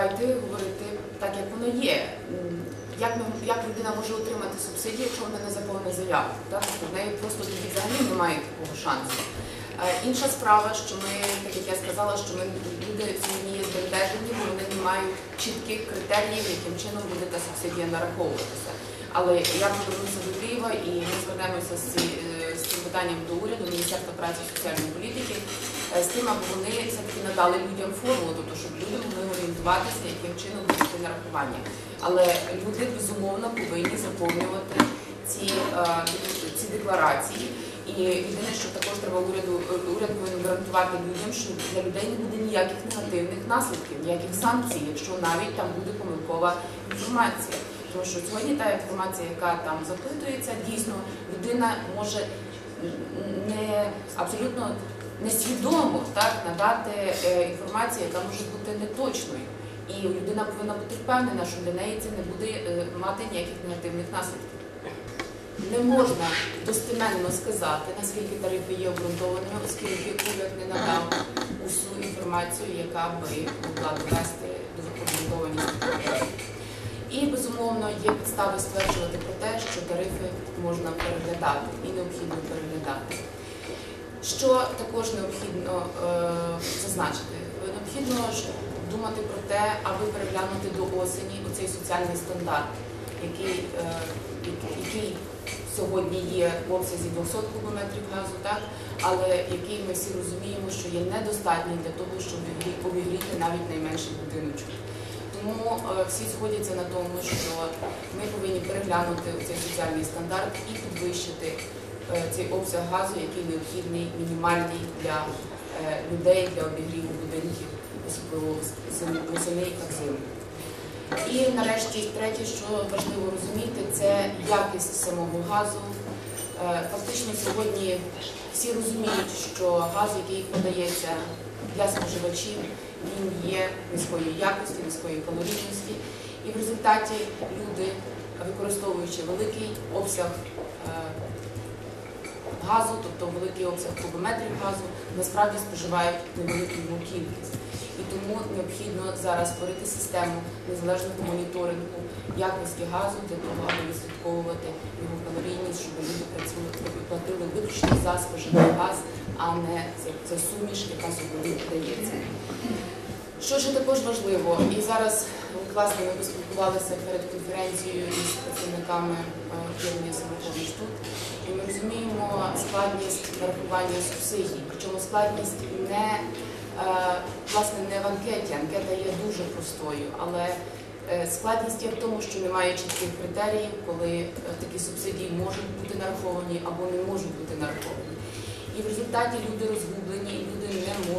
давайте говорити так, як воно є. Як, ми, як людина може отримати субсидію, якщо вона не заповнить заяву? Так? Тобто в неї просто тоді взагалі немає такого шансу. Е, Інша справа, що ми, так як я сказала, що ми люди сьогодні є збентежені, бо вони не мають чітких критеріїв, яким чином буде та субсидія нараховуватися. Але я повернуся до Києва і ми звернемося з, е, цим питанням до уряду, Міністерства праці і соціальної політики, з тим, аби вони все-таки надали людям формулу, тобто, щоб люди могли орієнтуватися, яким чином буде нарахування. Але люди безумовно повинні заповнювати ці, е, ці декларації. І єдине, що також треба уряду уряд повинен гарантувати людям, що для людей не буде ніяких негативних наслідків, ніяких санкцій, якщо навіть там буде помилкова інформація. Тому що сьогодні та інформація, яка там запитується, дійсно людина може не абсолютно несвідомо так надати е, інформацію, яка може бути неточною. І людина повинна бути впевнена, що для неї це не буде е, мати ніяких негативних наслідків. Не можна достеменно сказати, наскільки тарифи є обґрунтованими, оскільки уряд не надав усю інформацію, яка би могла довести до обґрунтованості. І безумовно є підстави стверджувати про те, що тарифи можна переглядати і необхідно переглядати. Що також необхідно е, зазначити? Необхідно ж думати про те, аби переглянути до осені оцей соціальний стандарт, який, е, який- сьогодні є в обсязі 200 кубометрів газу, так? але який ми всі розуміємо, що є недостатній для того, щоб обігріти навіть найменший будиночок. Тому е, всі сходяться на тому, що ми повинні переглянути цей соціальний стандарт і підвищити цей обсяг газу, який необхідний, мінімальний для е, людей для обігріву будинків, особливо восени та взимку. І нарешті третє, що важливо розуміти, це якість самого газу. Е, Фактично сьогодні всі розуміють, що газ, який подається для споживачів, він є низької якості, низької калорійності. І в результаті люди, використовуючи великий обсяг е, газу, тобто великий обсяг кубометрів газу, насправді споживають невелику кількість. І тому необхідно зараз створити систему незалежного моніторингу якості газу для того, аби відслідковувати його калорійність, щоб люди працювали платили виключно за споживаний газ, а не за, суміш, яка сьогодні подається. Що ж також важливо, і зараз от, власне ми поспілкувалися перед конференцією із працівниками об'єднання самопоміч тут, і ми розуміємо складність нарахування субсидій. Причому складність не е, власне не в анкеті. Анкета є дуже простою, але е, складність є в тому, що немає чітких критеріїв, коли е, такі субсидії можуть бути нараховані або не можуть бути нараховані. І в результаті люди розгублені, люди не можуть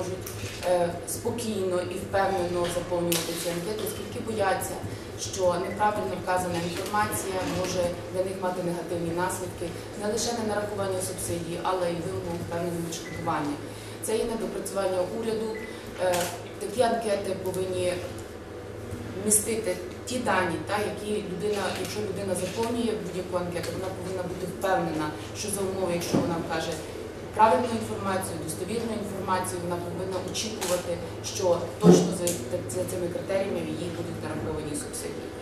спокійно і впевнено заповнювати ці анкети, оскільки бояться, що неправильно вказана інформація може для них мати негативні наслідки не лише на нарахування субсидій, але й вимогу певного відшкодування. Це є недопрацювання уряду. Е, такі анкети повинні містити ті дані, та, які людина, якщо людина заповнює будь-яку анкету, вона повинна бути впевнена, що за умови, якщо вона вкаже правильну інформацію, достовірну інформацію, вона повинна очікувати, що точно за, за цими критеріями їй будуть нараховані субсидії.